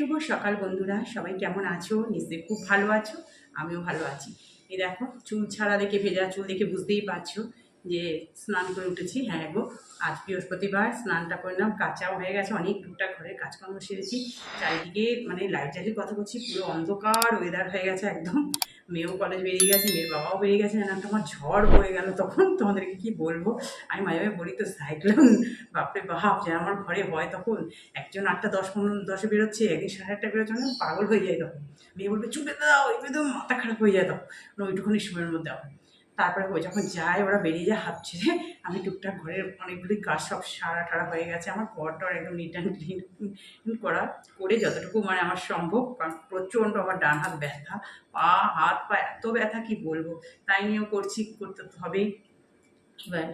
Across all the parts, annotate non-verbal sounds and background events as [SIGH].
শুভ সকাল বন্ধুরা, সবাই কেমন আছো? নিশ্চয়ই খুব ভালো আছো, আমিও ভালো আছি। এ দেখো, চুল ছাড়া দেখে ভেজা চুল দেখে বুঝতেই পারছ। যে স্নান করে উঠেছি হ্যাঁ গো, আজ বৃহস্পতিবার, স্নানটা করলাম কাঁচাও হয়ে গেছে, অনেক টুকটাক ঘরের কাজকর্ম সেরেছি। চারিদিকে মানে লাইট জ্বালিয়ে কথা বলছি, পুরো অন্ধকার ওয়েদার হয়ে গেছে একদম। মেয়েও কলেজ বেরিয়ে গেছে, মেয়ের বাবাও বেরিয়ে গেছে, না তোমার ঝড় বয়ে গেল তখন, তোমাদেরকে কি বলব? আমি মাঝে মাঝে বলি তো, সাইক্লোন, বাপরে বাপ যে আমার ঘরে হয় তখন, একজন আটটা দশ, পনেরো, দশে বেরোচ্ছে, একদিন সাড়ে আটটা বেরোচ্ছে না পাগল হয়ে যায় তখন। মেয়ে বলবে, চুপে দাও তো মাথা খারাপ হয়ে যায় তখন। মানে ওইটুকুনি সময়ের মধ্যে আমার তারপরে ওই যখন যায়, ওরা বেরিয়ে যায় হাত ছেড়ে আমি টুকটাক ঘরের অনেকগুলি কাজ সব সারা টারা হয়ে গেছে, আমার ঘরটার একদম নিট অ্যান্ড ক্লিন করা, করে যতটুকু মানে আমার সম্ভব, কারণ প্রচণ্ড আমার ডান হাত ব্যথা, পা, হাত পা এত ব্যথা, কি বলব? তাই নিয়েও করছি, করতে তো হবেই। এবার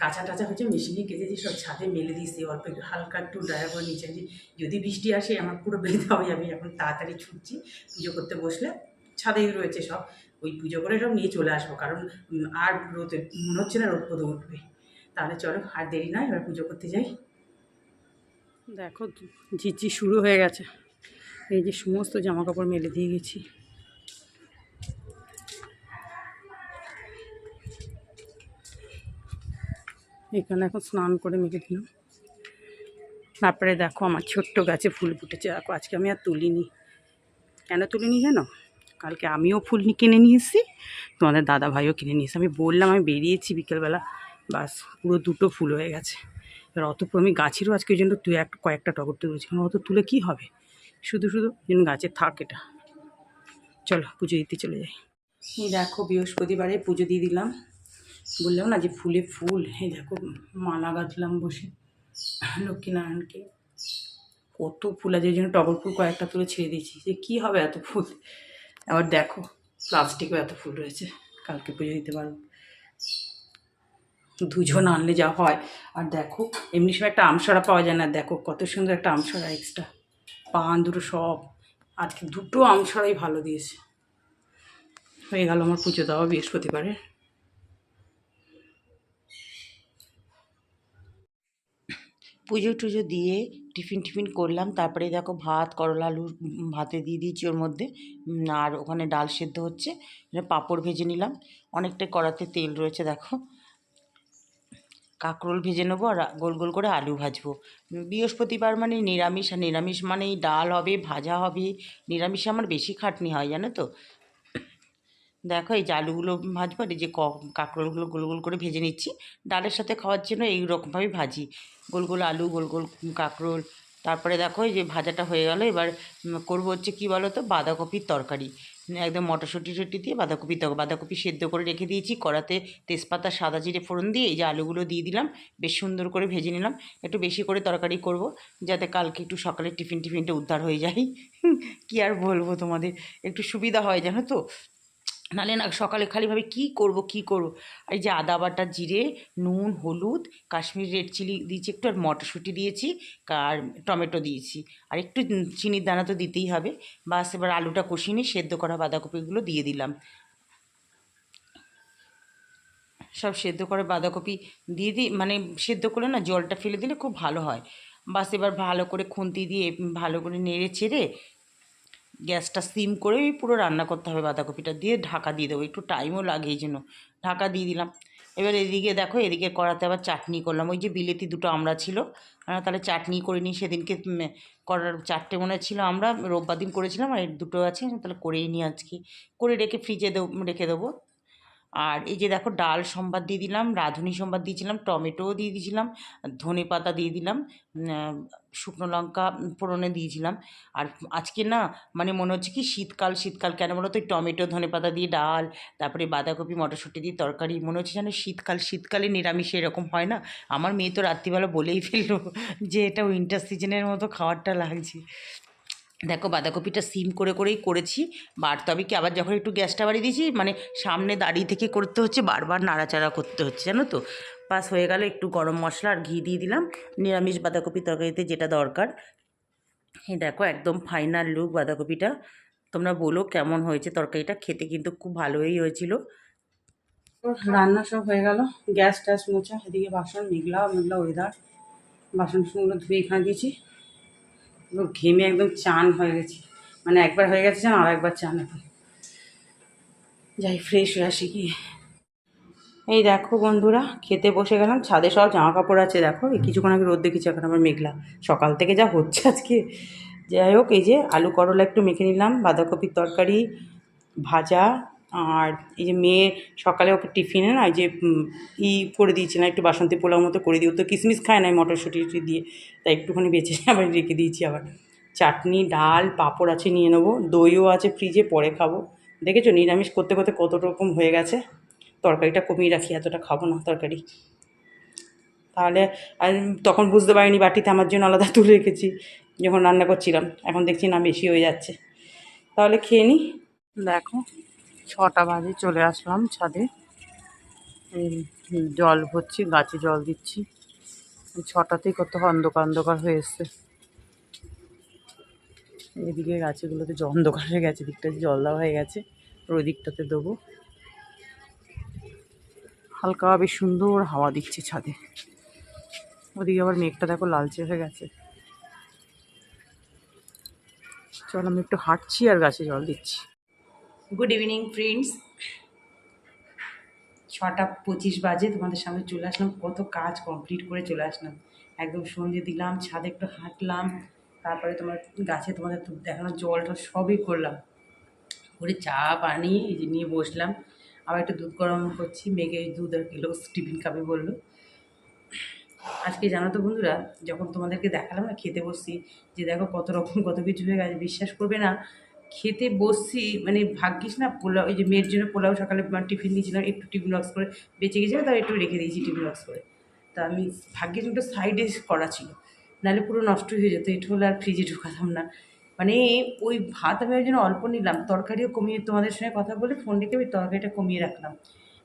কাঁচা টাচা হচ্ছে মেশিনে কেটেছি সব ছাদে মেলে দিয়েছি, অল্প একটু হালকা একটু ড্রাই করে নিচে যদি বৃষ্টি আসে, আমার পুরো বেঁধে হয়ে আমি এখন তাড়াতাড়ি ছুটছি, পুজো করতে বসলে, ছাদেই রয়েছে সব। ওই পুজো করে সব নিয়ে চলে আসব, কারণ আর রোদে মনে হচ্ছে না রোদ পদে উঠবে। তাহলে চলো, আর দেরি নয়, এবার পুজো করতে যাই। দেখো ঝিঝি শুরু হয়ে গেছে। এই যে সমস্ত জামা কাপড় মেলে দিয়ে গেছি। এখানে এখন স্নান করে মেখে দিলাম। তারপরে দেখো, আমার ছোট্ট গাছে ফুল ফুটেছে। দেখো, আজকে আমি আর তুলিনি। কেন তুলিনি জানো? কালকে আমিও ফুল কিনে নিয়ে এসেছি তোমাদের দাদা ভাইও কিনে নিয়ে আমি বললাম, আমি বেরিয়েছি বিকেলবেলা, বাস, পুরো দুটো ফুল হয়ে গেছে। এবার অত আমি গাছেরও আজকে ওই জন্য তুই এক কয়েকটা টগর তুলেছি কারণ অত তুলে কী হবে? শুধু শুধু যেন গাছে থাক এটা। চলো, পুজো দিতে চলে যাই। এই দেখো, বৃহস্পতিবারে পুজো দিয়ে দিলাম। বললাম না যে ফুলে ফুল, এই দেখো, মালা গাঁথলাম বসে লক্ষ্মীনারায়ণকে। কত ফুল আছে, ওই জন্য টগর ফুল কয়েকটা তুলে ছেড়ে দিয়েছি। যে কী হবে এত ফুল? আবার দেখো, প্লাস্টিকও এত ফুল রয়েছে, কালকে পুজো দিতে পারব। দুজন আনলে যা হয়। আর দেখো, এমনি সময় একটা আমসরা পাওয়া যায় না, দেখো কত সুন্দর একটা আমসরা এক্সট্রা পান দুটো সব, আজকে দুটো আমসরাই ভালো দিয়েছে। হয়ে গেল আমার পুজো দেওয়া বৃহস্পতিবারে। পুজো টুজো দিয়ে টিফিন টিফিন করলাম। তারপরে দেখো ভাত, করলা, আলু ভাতে দিয়ে দিয়েছি ওর মধ্যে। আর ওখানে ডাল সেদ্ধ হচ্ছে। পাঁপড় ভেজে নিলাম। অনেকটাই কড়াতে তেল রয়েছে, দেখো। কাঁকরোল ভেজে নেব আর গোল গোল করে আলু ভাজবো। বৃহস্পতিবার মানে নিরামিষ, আর নিরামিষ মানেই ডাল হবে, ভাজা হবে। নিরামিষে আমার বেশি খাটনি হয়, জানো তো? দেখো এই আলুগুলো ভাজবো, আর এই যে কাঁকরোলগুলো গোল গোল করে ভেজে নিচ্ছি। ডালের সাথে খাওয়ার জন্য এই রকমভাবেই ভাজি। গোল গোল আলু, গোল গোল কাঁকরোল, তারপরে দেখো এই যে ভাজাটা হয়ে গেল। এবার করব হচ্ছে কি বলো তো বাঁধাকপির তরকারি। একদম মটরশুঁটি টুটি দিয়ে বাঁধাকপি তরকারি বাঁধাকপি সেদ্ধ করে রেখে দিয়েছি। কড়াতে তেজপাতা, সাদা জিরে ফোড়ন দিয়ে এই যে আলুগুলো দিয়ে দিলাম। বেশ সুন্দর করে ভেজে নিলাম। একটু বেশি করে তরকারি করব, যাতে কালকে একটু সকালে টিফিন টিফিনটা উদ্ধার হয়ে যায়। [LAUGHS] কি আর বলব তোমাদের? একটু সুবিধা হয় জানো তো? নালে না সকালে খালি ভাবে, কী করব কী করব? এই যে আদা বাটা, জিরে, নুন, হলুদ, কাশ্মীরি রেড চিলি দিয়েছি, একটু আর মটরশুঁটি দিয়েছি, আর টমেটো দিয়েছি। আর একটু চিনির দানা তো দিতেই হবে। বাস এবার আলুটা কষিয়ে নিয়ে সেদ্ধ করা বাঁধাকপিগুলো দিয়ে দিলাম। সব সেদ্ধ করে বাঁধাকপি দিয়ে দিই মানে সেদ্ধ করে না জলটা ফেলে দিলে খুব ভালো হয়। বাস এবার ভালো করে খুন্তি দিয়ে ভালো করে নেড়ে চেড়ে গ্যাসটা সিম করে ওই পুরো রান্না করতে হবে বাঁধাকপিটা। দিয়ে ঢাকা দিয়ে দেবো, একটু টাইমও লাগে এই জন্য। ঢাকা দিয়ে দিলাম। এবার এদিকে দেখো, এদিকে করাতে আবার চাটনি করলাম। ওই যে বিলেতি দুটো আমরা ছিল, আমরা তাহলে চাটনি করে নিই সেদিনকে করার চারটে মনে ছিল আমরা, রোববার দিন করেছিলাম আর দুটো আছে, তাহলে করেই নিই আজকে। করে রেখে ফ্রিজে দেবো, রেখে দেবো। আর এই যে দেখো ডাল সম্বাদ দিয়ে দিলাম, রাঁধুনি সম্বাদ দিয়েছিলাম, টমেটোও দিয়ে দিয়েছিলাম, ধনে পাতা দিয়ে দিলাম শুকনো লঙ্কা ফোড়নে দিয়েছিলাম। আর আজকে না মানে মনে হচ্ছে কি শীতকাল শীতকাল কেন বলো তো টমেটো, ধনে পাতা দিয়ে ডাল, তারপরে বাঁধাকপি, মটরশুঁটি দিয়ে তরকারি, মনে হচ্ছে যেন শীতকাল, শীতকালে নিরামিষে এরকম হয় না? আমার মেয়ে তো রাত্রিবেলা বলেই ফেলল যে এটা উইন্টার সিজনের মতো খাবারটা লাগছে। দেখো বাঁধাকপিটা সিম করে করেই করেছি। বার তবে কি আবার যখন একটু গ্যাসটা বাড়িয়ে দিয়েছি মানে সামনে দাঁড়িয়ে থেকে করতে হচ্ছে, বারবার নাড়াচাড়া করতে হচ্ছে, জানো তো? পাস হয়ে গেল একটু গরম মশলা আর ঘি দিয়ে দিলাম। নিরামিষ বাঁধাকপি তরকারিতে যেটা দরকার। এই দেখো একদম ফাইনাল লুক বাঁধাকপিটা। তোমরা বলো কেমন হয়েছে তরকারিটা? খেতে কিন্তু খুব ভালোই হয়েছিল। রান্না সব হয়ে গেল। গ্যাস ট্যাস মোছা, এদিকে বাসন মেঘলা মেঘলা ওয়েদার বাসন টাসনগুলো ধুয়ে এখানে দিয়েছি একদম ঘেমে একদম চান হয়ে গেছি। মানে একবার হয়ে গেছে চান আর একবার চান এখন। যাই ফ্রেশ হয়ে আসি কি এই দেখো বন্ধুরা, খেতে বসে গেলাম, ছাদে সব জামা কাপড় আছে দেখো। এই কিছুক্ষণ আগে রোদ দেখেছি এখন আমার মেঘলা। সকাল থেকে যা হচ্ছে আজকে। যাই হোক, এই যে আলু করলা একটু মেখে নিলাম, বাঁধাকপির তরকারি, ভাজা আর এই যে মেয়ে সকালে ওকে টিফিনে না যে ই করে দিয়েছি না, একটু বাসন্তী পোলাও মতো করে দিই ও তো কিশমিশ খায় না মটরশুঁটি দিয়ে, তাই একটুখানি বেঁচে আবার রেখে দিয়েছি আবার। চাটনি, ডাল, পাঁপড় আছে নিয়ে নেব, দইও আছে ফ্রিজে, পরে খাব। দেখেছ নিরামিষ করতে করতে কত রকম হয়ে গেছে। তরকারিটা কমিয়ে রাখি, এতটা খাব না তরকারি। তাহলে তখন বুঝতে পারিনি বাটিতে আমার জন্য আলাদা তুলে রেখেছি, যখন রান্না করছিলাম, এখন দেখছি না বেশি হয়ে যাচ্ছে। তাহলে খেয়ে নিই দেখো। ছটা বাজে চলে আসলাম ছাদে। জল ভরছি, গাছে জল দিচ্ছি। ছটাতেই কত অন্ধকার অন্ধকার হয়ে এসছে। এদিকে গাছেগুলোতে জল অন্ধকার হয়ে গেছে দিকটাতে জল দেওয়া হয়ে গেছে ওই দিকটাতে দেবো। হালকা বেশ সুন্দর হাওয়া দিচ্ছে ছাদে। ওদিকে আবার মেঘটা দেখো লালচে হয়ে গেছে। চল আমি একটু হাঁটছি আর গাছে জল দিচ্ছি। গুড ইভিনিং ফ্রেন্ডস ছটা পঁচিশ বাজে, তোমাদের সামনে চলে আসলাম। কত কাজ কমপ্লিট করে চলে আসলাম। একদম সন্ধে দিলাম, ছাদে একটু হাঁটলাম, তারপরে তোমার গাছে তোমাদের দেখানো জল টল সবই করলাম। করে চা পানি এই নিয়ে বসলাম। আবার একটু দুধ গরম করছি মেঘে দুধ আর কিলো টিফিন খাবে বলল। আজকে জানো তো বন্ধুরা, যখন তোমাদেরকে দেখালাম না, খেতে বসছি, যে দেখো কত রকম কত কিছু হয়ে গেছে, বিশ্বাস করবে না খেতে বসছি মানে ভাগ্যিস না, পোলাও ওই যে মেয়ের জন্য পোলাও সকালে টিফিন দিয়েছিলাম, একটু টিফিন লক্স করে বেঁচে গেছিলাম তাও একটু রেখে দিয়েছি টিফিন লক্স করে। তা আমি ভাগ্যিস একটু সাইডে করা ছিল, নাহলে পুরো নষ্ট হয়ে যেত, এটা হলে আর ফ্রিজে ঢুকাতাম না। মানে ওই ভাত আমি ওই জন্য অল্প নিলাম, তরকারিও কমিয়ে তোমাদের সঙ্গে কথা বলে ফোন রেখে ওই তরকারিটা কমিয়ে রাখলাম।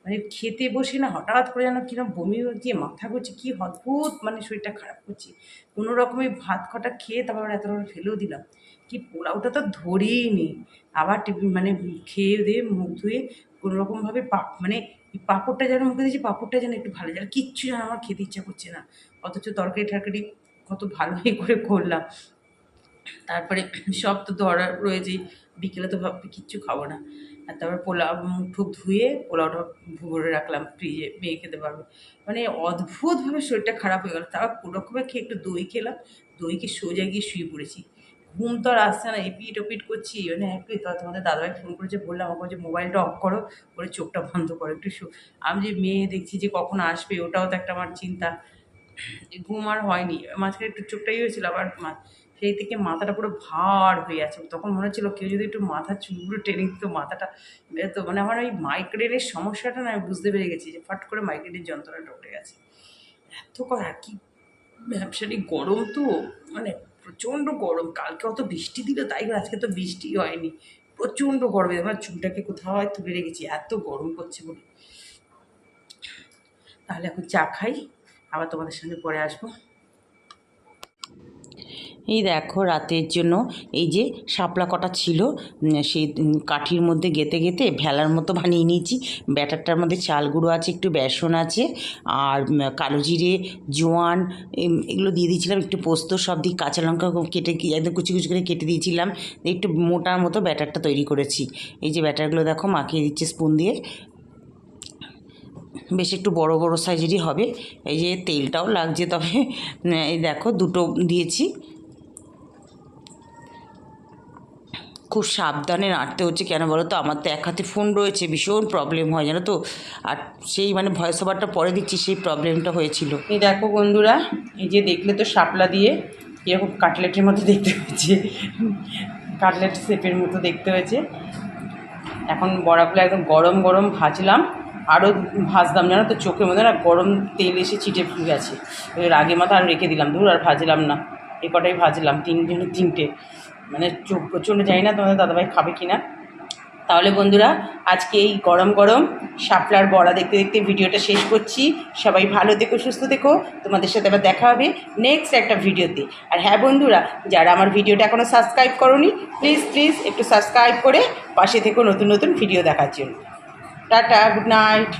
মানে খেতে বসে না হঠাৎ করে যেন কিরম বমি হচ্ছে মাথা করছে কী অদ্ভুত মানে শরীরটা খারাপ করছে। কোনো রকমে ভাত কটা খেয়ে তারপর এত ফেলেও দিলাম। কি পোলাওটা তো ধরেই নি। আবার মানে খেয়ে দিয়ে মুখ ধুয়ে কোনো রকমভাবে পাপ মানে পাঁপড়টা যেন মুখে দিয়েছি, পাঁপড়টা যেন একটু ভালো যেন কিচ্ছু যেন আমার খেতে ইচ্ছা করছে না। অথচ তরকারি টরকারি কত ভালোই করে করলাম। তারপরে সব তো ধরা রয়েছেই বিকেলে তো ভাবছি কিচ্ছু খাব না। আর তারপর পোলাও মুখ ধুয়ে পোলাওটা ভরে রাখলাম ফ্রিজে, মেয়ে খেতে পারবে। মানে অদ্ভুতভাবে শরীরটা খারাপ হয়ে গেল। তারপর কোনোরকমে খেয়ে একটু দই খেলাম। দইকে সোজা গিয়ে শুয়ে পড়েছি। ঘুম তো আর আসছে না, এপিট ওপিট করছি। মানে একটু তো তোমাদের দাদাভাই ফোন করেছে, বললাম, আমাকে বলছে মোবাইলটা অফ করো। বলে চোখটা বন্ধ করো, একটু শু। আমি যে মেয়ে দেখছি যে কখন আসবে, ওটাও তো একটা আমার চিন্তা। ঘুম আর হয়নি। মাঝখানে একটু চোখটাই হয়েছিল, আবার সেই থেকে মাথাটা পুরো ভার হয়ে আছে। তখন মনে হচ্ছিল কেউ যদি একটু মাথার চুলগুলো টেনে দিত, মাথাটা তো মানে আমার ওই মাইগ্রেনের সমস্যাটা না, আমি বুঝতে পেরে গেছি যে ফট করে মাইগ্রেনের যন্ত্রণাটা উঠে গেছে। এত কর কি ব্যবসাটি গরম তো মানে প্রচণ্ড গরম। কালকে অত বৃষ্টি দিল, তাই আজকে তো বৃষ্টি হয়নি। প্রচণ্ড গরমে, আমার চুলটাকে কোথাও হয় তুলে রেখেছি। এত গরম করছে বলে। তাহলে এখন চা খাই, আবার তোমাদের সঙ্গে পরে আসব। এই দেখো রাতের জন্য এই যে শাপলা কটা ছিল সেই কাঠির মধ্যে গেতে গেতে ভেলার মতো বানিয়ে নিয়েছি। ব্যাটারটার মধ্যে চাল গুঁড়ো আছে, একটু বেসন আছে, আর কালো জিরে, জোয়ান এগুলো দিয়ে দিয়েছিলাম, একটু পোস্ত সব দিক কাঁচা লঙ্কা কেটে একদম কুচি কুচি করে কেটে দিয়েছিলাম। একটু মোটার মতো ব্যাটারটা তৈরি করেছি। এই যে ব্যাটারগুলো দেখো মাখিয়ে দিচ্ছে স্পুন দিয়ে। বেশ একটু বড় বড় সাইজেরই হবে। এই যে তেলটাও লাগছে তবে এই দেখো দুটো দিয়েছি। খুব সাবধানে নাড়তে হচ্ছে। কেন বলো তো? আমার তো এক হাতে ফোন রয়েছে, ভীষণ প্রবলেম হয়, জানো তো? আর সেই মানে ভয়েস ওভারটা পরে দিচ্ছি, সেই প্রবলেমটা হয়েছিল। এই দেখো বন্ধুরা, এই যে দেখলে তো শাপলা দিয়ে এরকম কাটলেটের মতো দেখতে হয়েছে। কাটলেট শেপের মতো দেখতে হয়েছে। এখন বড়াগুলো একদম গরম গরম ভাজলাম। আরও ভাজলাম জানো তো? চোখের মধ্যে না গরম তেল এসে চিটে গেছে। আগে মাথা আর রেখে দিলাম দূর আর ভাজলাম না। এ কটাই ভাজলাম তিনজনের তিনটে। মানে প্রচণ্ড জানি না তোমাদের দাদাভাই খাবে কি না তাহলে বন্ধুরা, আজকে এই গরম গরম শাপলার বড়া দেখতে দেখতে ভিডিওটা শেষ করছি। সবাই ভালো দেখো সুস্থ দেখো তোমাদের সাথে আবার দেখা হবে নেক্সট একটা ভিডিওতে। আর হ্যাঁ বন্ধুরা, যারা আমার ভিডিওটা এখনও সাবস্ক্রাইব করনি প্লিজ প্লিজ একটু সাবস্ক্রাইব করে পাশে থেকো নতুন নতুন ভিডিও দেখার জন্য। Tata good night